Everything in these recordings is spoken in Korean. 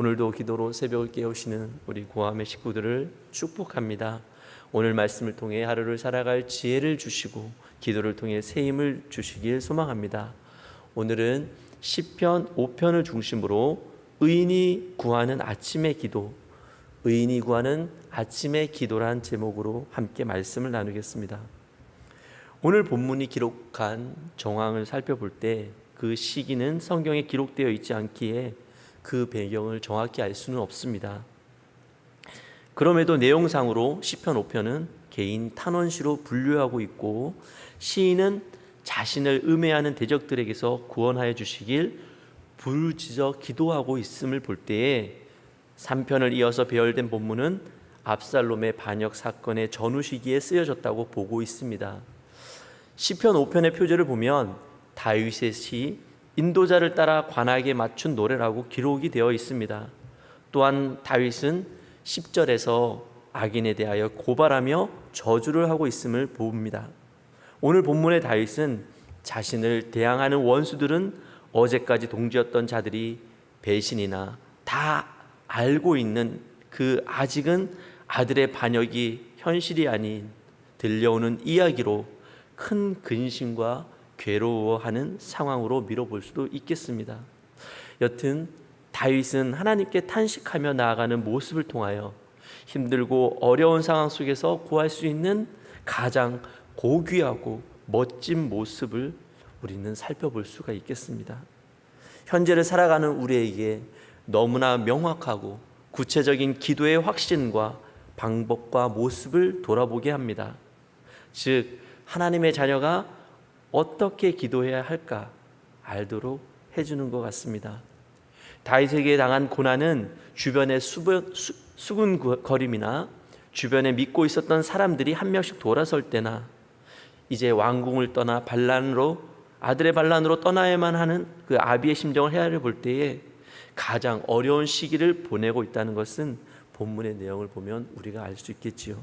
오늘도 기도로 새벽을 깨우시는 우리 고함의 식구들을 축복합니다. 오늘 말씀을 통해 하루를 살아갈 지혜를 주시고 기도를 통해 새 힘을 주시길 소망합니다. 오늘은 시편 5편을 중심으로 의인이 구하는 아침의 기도, 의인이 구하는 아침의 기도란 제목으로 함께 말씀을 나누겠습니다. 오늘 본문이 기록한 정황을 살펴볼 때 그 시기는 성경에 기록되어 있지 않기에 그 배경을 정확히 알 수는 없습니다. 그럼에도 내용상으로 시편 5편은 개인 탄원시로 분류하고 있고 시인은 자신을 음해하는 대적들에게서 구원하여 주시길 부르짖어 기도하고 있음을 볼 때에 3편을 이어서 배열된 본문은 압살롬의 반역 사건의 전후 시기에 쓰여졌다고 보고 있습니다. 시편 5편의 표제를 보면 다윗의 시 인도자를 따라 관악에 맞춘 노래라고 기록이 되어 있습니다. 또한 다윗은 10절에서 악인에 대하여 고발하며 저주를 하고 있음을 봅니다. 오늘 본문의 다윗은 자신을 대항하는 원수들은 어제까지 동지였던 자들이 배신이나 다 알고 있는 그 아직은 아들의 반역이 현실이 아닌 들려오는 이야기로 큰 근심과 괴로워하는 상황으로 밀어볼 수도 있겠습니다. 여튼 다윗은 하나님께 탄식하며 나아가는 모습을 통하여 힘들고 어려운 상황 속에서 구할 수 있는 가장 고귀하고 멋진 모습을 우리는 살펴볼 수가 있겠습니다. 현재를 살아가는 우리에게 너무나 명확하고 구체적인 기도의 확신과 방법과 모습을 돌아보게 합니다. 즉, 하나님의 자녀가 어떻게 기도해야 할까 알도록 해주는 것 같습니다. 다윗에게 당한 고난은 주변의 수분, 수, 수군거림이나 주변에 믿고 있었던 사람들이 한 명씩 돌아설 때나 이제 왕궁을 떠나 반란으로 아들의 반란으로 떠나야만 하는 그 아비의 심정을 헤아려 볼 때에 가장 어려운 시기를 보내고 있다는 것은 본문의 내용을 보면 우리가 알 수 있겠지요.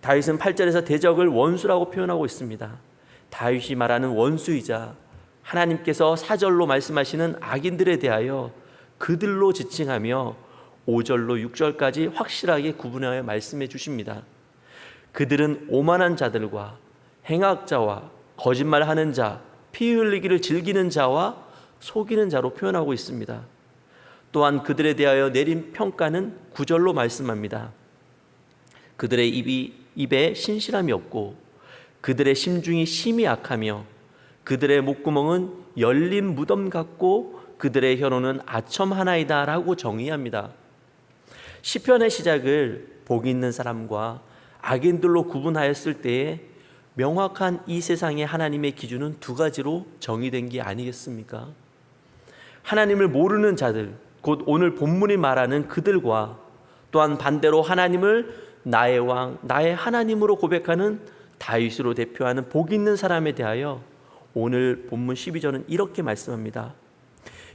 다윗은 8절에서 대적을 원수라고 표현하고 있습니다. 다윗이 말하는 원수이자 하나님께서 사절로 말씀하시는 악인들에 대하여 그들로 지칭하며 5절로 6절까지 확실하게 구분하여 말씀해 주십니다. 그들은 오만한 자들과 행악자와 거짓말하는 자, 피 흘리기를 즐기는 자와 속이는 자로 표현하고 있습니다. 또한 그들에 대하여 내린 평가는 구절로 말씀합니다. 그들의 입이 입에 신실함이 없고 그들의 심중이 심히 악하며 그들의 목구멍은 열린 무덤 같고 그들의 혀로는 아첨 하나이다라고 정의합니다. 시편의 시작을 복 있는 사람과 악인들로 구분하였을 때에 명확한 이 세상의 하나님의 기준은 두 가지로 정의된 게 아니겠습니까? 하나님을 모르는 자들, 곧 오늘 본문이 말하는 그들과 또한 반대로 하나님을 나의 왕, 나의 하나님으로 고백하는 다윗으로 대표하는 복 있는 사람에 대하여 오늘 본문 12절은 이렇게 말씀합니다.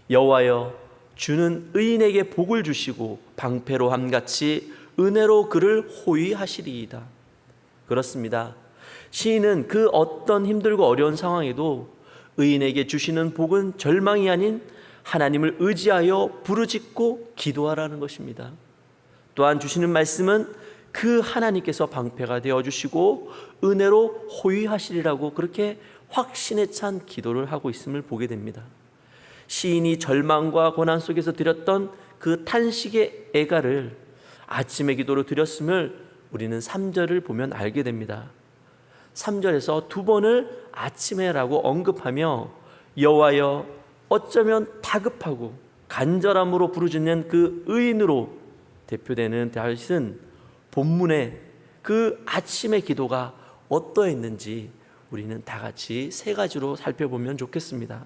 여호와여 주는 의인에게 복을 주시고 방패로 함 같이 은혜로 그를 호위하시리이다. 그렇습니다. 시인은 그 어떤 힘들고 어려운 상황에도 의인에게 주시는 복은 절망이 아닌 하나님을 의지하여 부르짖고 기도하라는 것입니다. 또한 주시는 말씀은 그 하나님께서 방패가 되어 주시고 은혜로 호위하시리라고 그렇게 확신에 찬 기도를 하고 있음을 보게 됩니다. 시인이 절망과 고난 속에서 드렸던 그 탄식의 애가를 아침의 기도로 드렸음을 우리는 3절을 보면 알게 됩니다. 3절에서 두 번을 아침에라고 언급하며 여호와여 어쩌면 다급하고 간절함으로 부르짖는 그 의인으로 대표되는 다윗은 본문의 그 아침의 기도가 어떠했는지 우리는 다 같이 세 가지로 살펴보면 좋겠습니다.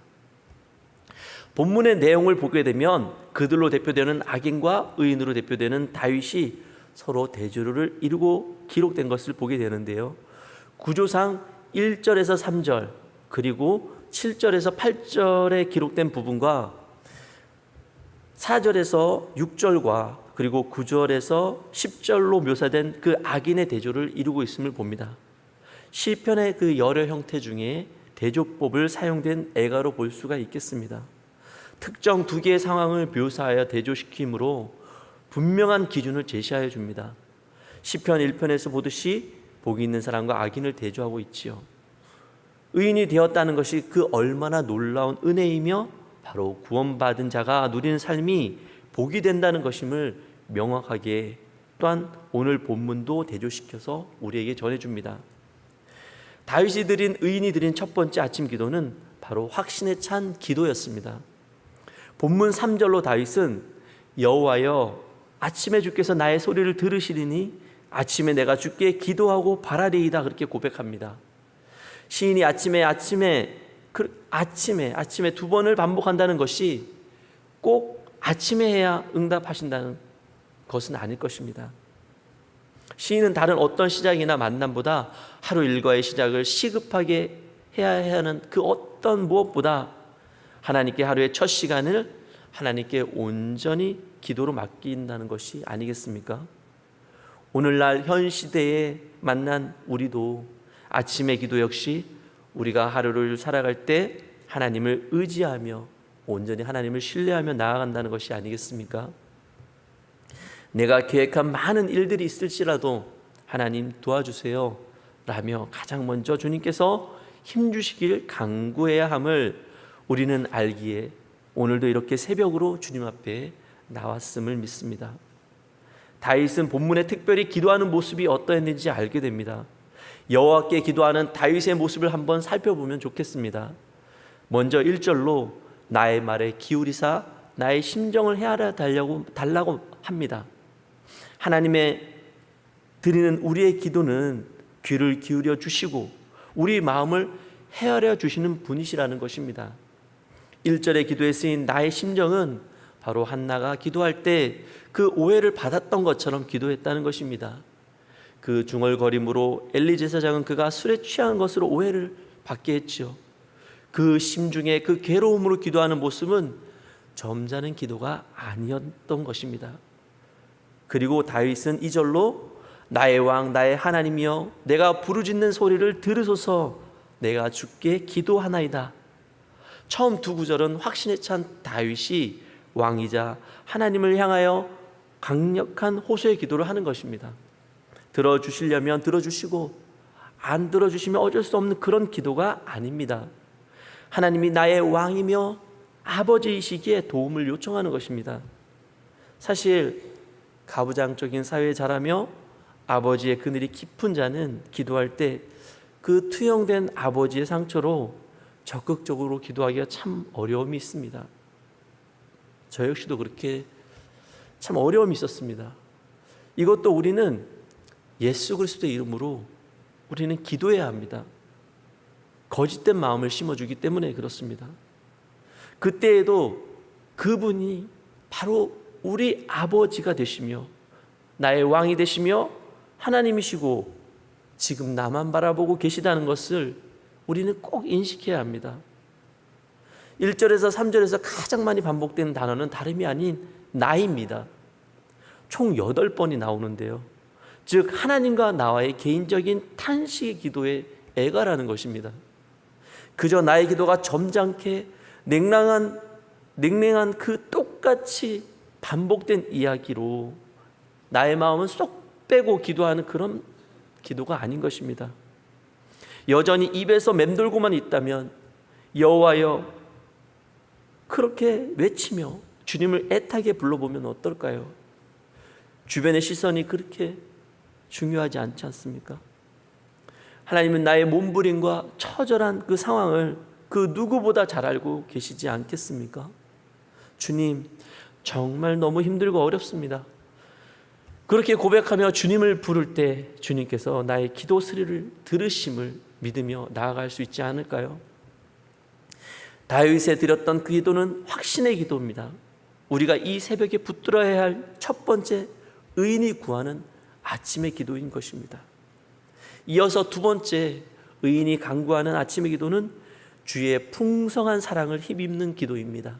본문의 내용을 보게 되면 그들로 대표되는 악인과 의인으로 대표되는 다윗이 서로 대조를 이루고 기록된 것을 보게 되는데요. 구조상 1절에서 3절 그리고 7절에서 8절에 기록된 부분과 4절에서 6절과 그리고 9절에서 10절로 묘사된 그 악인의 대조를 이루고 있음을 봅니다. 시편의 그 여러 형태 중에 대조법을 사용된 애가로 볼 수가 있겠습니다. 특정 두 개의 상황을 묘사하여 대조시키므로 분명한 기준을 제시하여 줍니다. 시편 1편에서 보듯이 복이 있는 사람과 악인을 대조하고 있지요. 의인이 되었다는 것이 그 얼마나 놀라운 은혜이며 바로 구원받은 자가 누리는 삶이 복이 된다는 것임을 명확하게 또한 오늘 본문도 대조시켜서 우리에게 전해줍니다. 다윗이 드린 의인이 드린 첫 번째 아침 기도는 바로 확신에 찬 기도였습니다. 본문 3절로 다윗은 여호와여 아침에 주께서 나의 소리를 들으시리니 아침에 내가 주께 기도하고 바라리이다 그렇게 고백합니다. 시인이 아침에 아침에 그 아침에 아침에 두 번을 반복한다는 것이 꼭 아침에 해야 응답하신다는 것은 아닐 것입니다. 시인은 다른 어떤 시작이나 만남보다 하루 일과의 시작을 시급하게 해야 하는 그 어떤 무엇보다 하나님께 하루의 첫 시간을 하나님께 온전히 기도로 맡긴다는 것이 아니겠습니까? 오늘날 현 시대에 만난 우리도 아침의 기도 역시 우리가 하루를 살아갈 때 하나님을 의지하며 온전히 하나님을 신뢰하며 나아간다는 것이 아니겠습니까? 내가 계획한 많은 일들이 있을지라도 하나님 도와주세요. 라며 가장 먼저 주님께서 힘주시길 강구해야 함을 우리는 알기에 오늘도 이렇게 새벽으로 주님 앞에 나왔음을 믿습니다. 다윗은 본문에 특별히 기도하는 모습이 어떠했는지 알게 됩니다. 여호와께 기도하는 다윗의 모습을 한번 살펴보면 좋겠습니다. 먼저 1절로 나의 말에 기울이사 나의 심정을 헤아려 달라고 합니다. 하나님의 드리는 우리의 기도는 귀를 기울여 주시고 우리 마음을 헤아려 주시는 분이시라는 것입니다. 1절의 기도에 쓰인 나의 심정은 바로 한나가 기도할 때 그 오해를 받았던 것처럼 기도했다는 것입니다. 그 중얼거림으로 엘리 제사장은 그가 술에 취한 것으로 오해를 받게 했지요. 그 심중에 그 괴로움으로 기도하는 모습은 점잖은 기도가 아니었던 것입니다. 그리고 다윗은 이절로 나의 왕 나의 하나님이여 내가 부르짖는 소리를 들으소서 내가 주께 기도하나이다. 처음 두 구절은 확신에 찬 다윗이 왕이자 하나님을 향하여 강력한 호소의 기도를 하는 것입니다. 들어 주시려면 들어 주시고 안 들어 주시면 어쩔 수 없는 그런 기도가 아닙니다. 하나님이 나의 왕이며 아버지이시기에 도움을 요청하는 것입니다. 사실 가부장적인 사회에 자라며 아버지의 그늘이 깊은 자는 기도할 때 그 투영된 아버지의 상처로 적극적으로 기도하기가 참 어려움이 있습니다. 저 역시도 그렇게 참 어려움이 있었습니다. 이것도 우리는 예수 그리스도의 이름으로 우리는 기도해야 합니다. 거짓된 마음을 심어주기 때문에 그렇습니다. 그때에도 그분이 바로 우리 아버지가 되시며 나의 왕이 되시며 하나님이시고 지금 나만 바라보고 계시다는 것을 우리는 꼭 인식해야 합니다. 1절에서 3절에서 가장 많이 반복되는 단어는 다름이 아닌 나입니다. 총 8번이 나오는데요. 즉 하나님과 나와의 개인적인 탄식의 기도에 애가라는 것입니다. 그저 나의 기도가 점잖게 냉랭한 냉랭한 그 똑같이 반복된 이야기로 나의 마음은 쏙 빼고 기도하는 그런 기도가 아닌 것입니다. 여전히 입에서 맴돌고만 있다면 여호와여 그렇게 외치며 주님을 애타게 불러보면 어떨까요? 주변의 시선이 그렇게 중요하지 않지 않습니까? 하나님은 나의 몸부림과 처절한 그 상황을 그 누구보다 잘 알고 계시지 않겠습니까? 주님, 정말 너무 힘들고 어렵습니다. 그렇게 고백하며 주님을 부를 때 주님께서 나의 기도 소리를 들으심을 믿으며 나아갈 수 있지 않을까요? 다윗에 드렸던 그 기도는 확신의 기도입니다. 우리가 이 새벽에 붙들어야 할 첫 번째 의인이 구하는 아침의 기도인 것입니다. 이어서 두 번째 의인이 간구하는 아침의 기도는 주의 풍성한 사랑을 힘입는 기도입니다.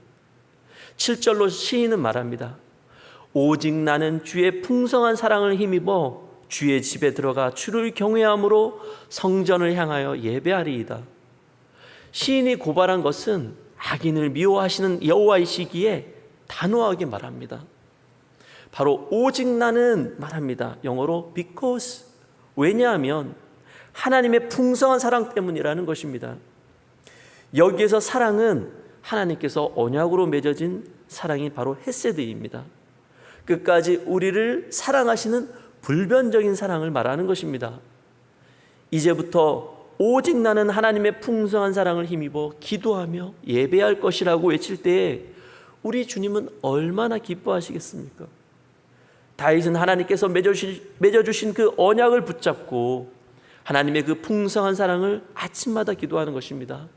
7절로 시인은 말합니다. 오직 나는 주의 풍성한 사랑을 힘입어 주의 집에 들어가 주를 경외함으로 성전을 향하여 예배하리이다. 시인이 고발한 것은 악인을 미워하시는 여호와이시기에 단호하게 말합니다. 바로 오직 나는 말합니다. 영어로 because 왜냐하면 하나님의 풍성한 사랑 때문이라는 것입니다. 여기에서 사랑은 하나님께서 언약으로 맺어진 사랑이 바로 헤세드입니다. 끝까지 우리를 사랑하시는 불변적인 사랑을 말하는 것입니다. 이제부터 오직 나는 하나님의 풍성한 사랑을 힘입어 기도하며 예배할 것이라고 외칠 때에 우리 주님은 얼마나 기뻐하시겠습니까? 다윗은 하나님께서 맺어주신, 그 언약을 붙잡고 하나님의 그 풍성한 사랑을 아침마다 기도하는 것입니다.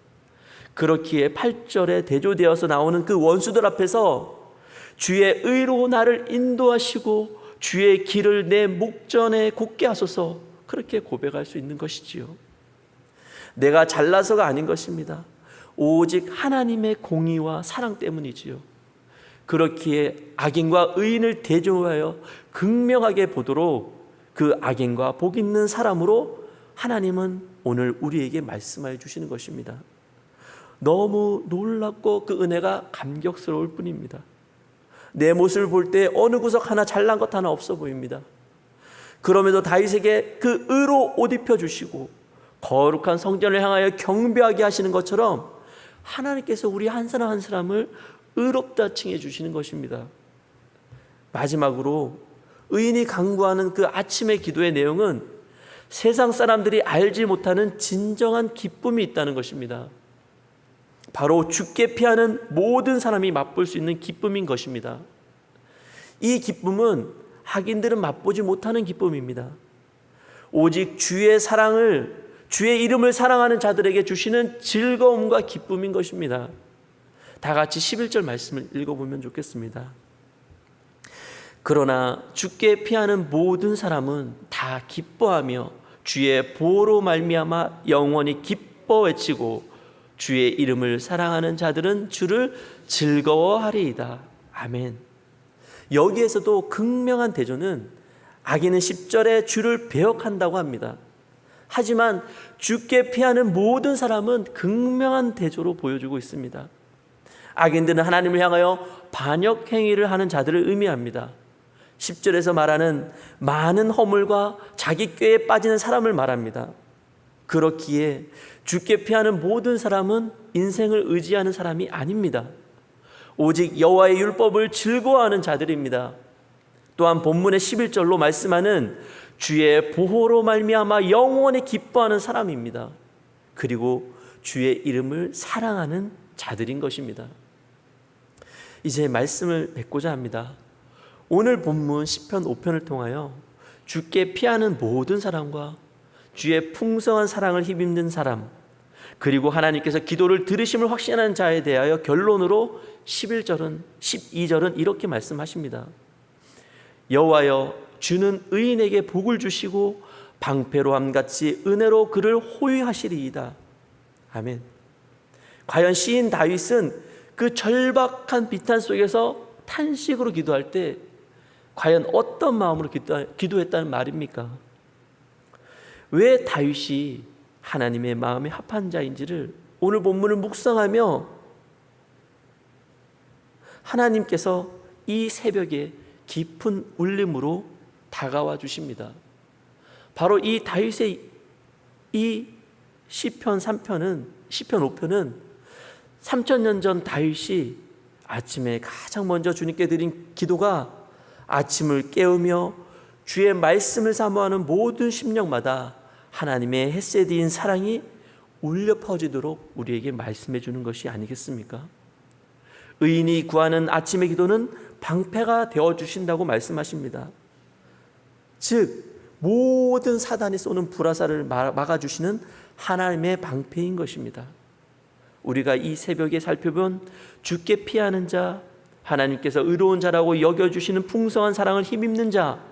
그렇기에 8절에 대조되어서 나오는 그 원수들 앞에서 주의 의로 나를 인도하시고 주의 길을 내 목전에 굳게 하소서 그렇게 고백할 수 있는 것이지요. 내가 잘나서가 아닌 것입니다. 오직 하나님의 공의와 사랑 때문이지요. 그렇기에 악인과 의인을 대조하여 극명하게 보도록 그 악인과 복 있는 사람으로 하나님은 오늘 우리에게 말씀하여 주시는 것입니다. 너무 놀랍고 그 은혜가 감격스러울 뿐입니다. 내 모습을 볼 때 어느 구석 하나 잘난 것 하나 없어 보입니다. 그럼에도 다윗에게 그 의로 옷 입혀 주시고 거룩한 성전을 향하여 경배하게 하시는 것처럼 하나님께서 우리 한 사람 한 사람을 의롭다 칭해 주시는 것입니다. 마지막으로 의인이 강구하는 그 아침의 기도의 내용은 세상 사람들이 알지 못하는 진정한 기쁨이 있다는 것입니다. 바로 죽게 피하는 모든 사람이 맛볼 수 있는 기쁨인 것입니다. 이 기쁨은 악인들은 맛보지 못하는 기쁨입니다. 오직 주의 사랑을 주의 이름을 사랑하는 자들에게 주시는 즐거움과 기쁨인 것입니다. 다 같이 11절 말씀을 읽어보면 좋겠습니다. 그러나 죽게 피하는 모든 사람은 다 기뻐하며 주의 보호로 말미암아 영원히 기뻐 외치고 주의 이름을 사랑하는 자들은 주를 즐거워하리이다. 아멘. 여기에서도 극명한 대조는 악인은 10절에 주를 배역한다고 합니다. 하지만 죽게 피하는 모든 사람은 극명한 대조로 보여주고 있습니다. 악인들은 하나님을 향하여 반역 행위를 하는 자들을 의미합니다. 10절에서 말하는 많은 허물과 자기 꾀에 빠지는 사람을 말합니다. 그렇기에 죽게 피하는 모든 사람은 인생을 의지하는 사람이 아닙니다. 오직 여호와의 율법을 즐거워하는 자들입니다. 또한 본문의 11절로 말씀하는 주의 보호로 말미암아 영원히 기뻐하는 사람입니다. 그리고 주의 이름을 사랑하는 자들인 것입니다. 이제 말씀을 맺고자 합니다. 오늘 본문 10편 5편을 통하여 주께 피하는 모든 사람과 주의 풍성한 사랑을 힘입는 사람 그리고 하나님께서 기도를 들으심을 확신하는 자에 대하여 결론으로 11절은 12절은 이렇게 말씀하십니다. 여호와여 주는 의인에게 복을 주시고 방패로 함 같이 은혜로 그를 호위하시리이다. 아멘. 과연 시인 다윗은 그 절박한 비탄 속에서 탄식으로 기도할 때 과연 어떤 마음으로 기도, 했다는 말입니까? 왜 다윗이 하나님의 마음에 합한 자인지를 오늘 본문을 묵상하며 하나님께서 이 새벽에 깊은 울림으로 다가와 주십니다. 바로 이 다윗의 이 시편 3편은 시편 5편은 3천 년 전 다윗이 아침에 가장 먼저 주님께 드린 기도가 아침을 깨우며 주의 말씀을 사모하는 모든 심령마다 하나님의 햇세디인 사랑이 울려 퍼지도록 우리에게 말씀해 주는 것이 아니겠습니까? 의인이 구하는 아침의 기도는 방패가 되어 주신다고 말씀하십니다. 즉 모든 사단이 쏘는 불화살을 막아 주시는 하나님의 방패인 것입니다. 우리가 이 새벽에 살펴본 죽게 피하는 자, 하나님께서 의로운 자라고 여겨 주시는 풍성한 사랑을 힘입는 자,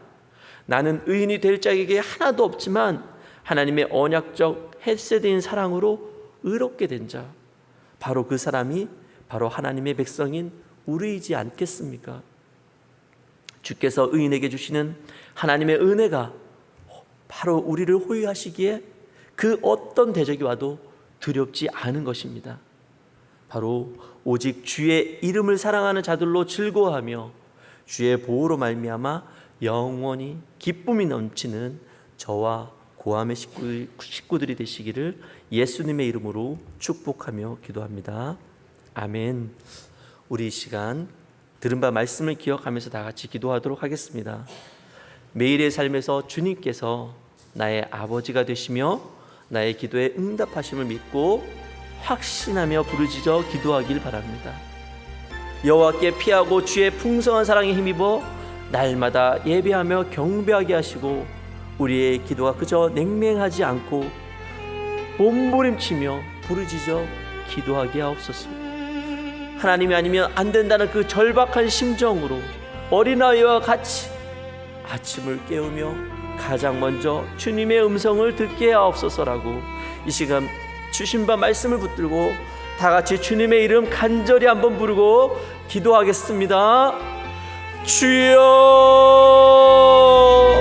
나는 의인이 될 자에게 하나도 없지만 하나님의 언약적 헬세드인 사랑으로 의롭게 된 자, 바로 그 사람이 바로 하나님의 백성인 우리이지 않겠습니까? 주께서 의인에게 주시는 하나님의 은혜가 바로 우리를 호위하시기에 그 어떤 대적이 와도 두렵지 않은 것입니다. 바로 오직 주의 이름을 사랑하는 자들로 즐거워하며 주의 보호로 말미암아 영원히 기쁨이 넘치는 저와 고함의 식구, 식구들이 되시기를 예수님의 이름으로 축복하며 기도합니다. 아멘. 우리 이 시간 들은 바 말씀을 기억하면서 다 같이 기도하도록 하겠습니다. 매일의 삶에서 주님께서 나의 아버지가 되시며 나의 기도에 응답하심을 믿고 확신하며 부르짖어 기도하길 바랍니다. 여호와께 피하고 주의 풍성한 사랑에 힘입어 날마다 예배하며 경배하게 하시고 우리의 기도가 그저 냉랭하지 않고 몸부림치며 부르짖어 기도하게 하옵소서. 하나님이 아니면 안 된다는 그 절박한 심정으로 어린아이와 같이 아침을 깨우며 가장 먼저 주님의 음성을 듣게 하옵소서라고 이 시간 주신 바 말씀을 붙들고 다 같이 주님의 이름 간절히 한번 부르고 기도하겠습니다. 주여